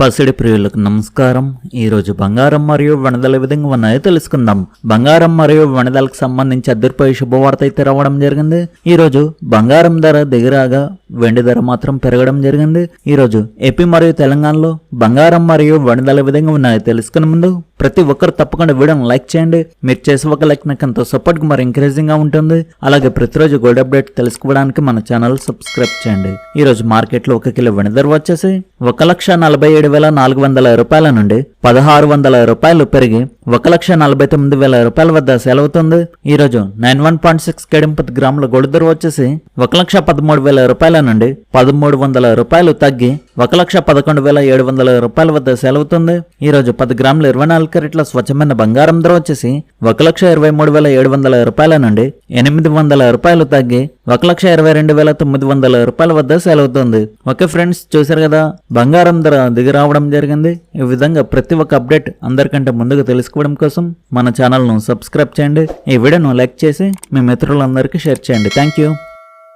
పసిడి ప్రియులకు నమస్కారం. ఈరోజు బంగారం మరియు వనదల విధంగా ఉన్నాయో తెలుసుకుందాం. బంగారం మరియు వనదలకు సంబంధించి అద్దరిపై శుభవార్త అయితే రావడం జరిగింది. ఈరోజు బంగారం ధర దిగరాగా వెండి ధర మాత్రం పెరగడం జరిగింది. ఈరోజు ఏపీ మరియు తెలంగాణలో బంగారం మరియు వనదల విధంగా ఉన్నాయో తెలుసుకునే ముందు ప్రతి ఒక్కరు తప్పకుండా వీడియోని లైక్ చేయండి. మీరు చేసే ఒక లైక్ నాకు ఎంతో సపోర్ట్గా మరి ఎంకరేజింగ్గా ఉంటుంది. అలాగే ప్రతిరోజు గోల్డ్ అప్డేట్ తెలుసుకోవడానికి మన ఛానల్ సబ్స్క్రైబ్ చేయండి. ఈ రోజు ఒక కిలో వెండి ధర వచ్చేసి ఒక లక్ష నలభై ఏడు వేల నాలుగు వందల రూపాయల నుండి పదహారు వందల రూపాయలు పెరిగి ఒక లక్ష నలభై తొమ్మిది వేల రూపాయల వద్ద సెలవుతుంది. ఈ రోజు నైన్ వన్ పాయింట్ సిక్స్ పది గ్రాముల గోల్డ్ ధర వచ్చేసి ఒక లక్ష పదమూడు వేల రూపాయల నుండి పదమూడు వందల రూపాయలు తగ్గి ఒక లక్ష పదకొండు వేల ఏడు వందల రూపాయల వద్ద సెలవుతుంది. ఈ రోజు పది గ్రాముల ఇరవై నాలుగు క్యారెట్ల స్వచ్ఛమైన బంగారం ధర వచ్చేసి ఒక లక్ష ఇరవై మూడు వేల ఏడు వందల రూపాయల నుండి ఎనిమిది వందల రూపాయలు తగ్గి ఒక లక్ష ఇరవై రెండు వేల తొమ్మిది వందల రూపాయల వద్ద సెలవుతుంది. ఓకే ఫ్రెండ్స్ చూశారు కదా? బంగారం ధర దిగి రావడం జరిగింది. ఈ విధంగా ప్రతి ప్రతి ఒక్క అప్డేట్ అందరికంటే ముందుగా తెలుసుకోవడం కోసం మన ఛానల్ను సబ్స్క్రైబ్ చేయండి. ఈ వీడియోను లైక్ చేసి మీ మిత్రులందరికీ షేర్ చేయండి. Thank you.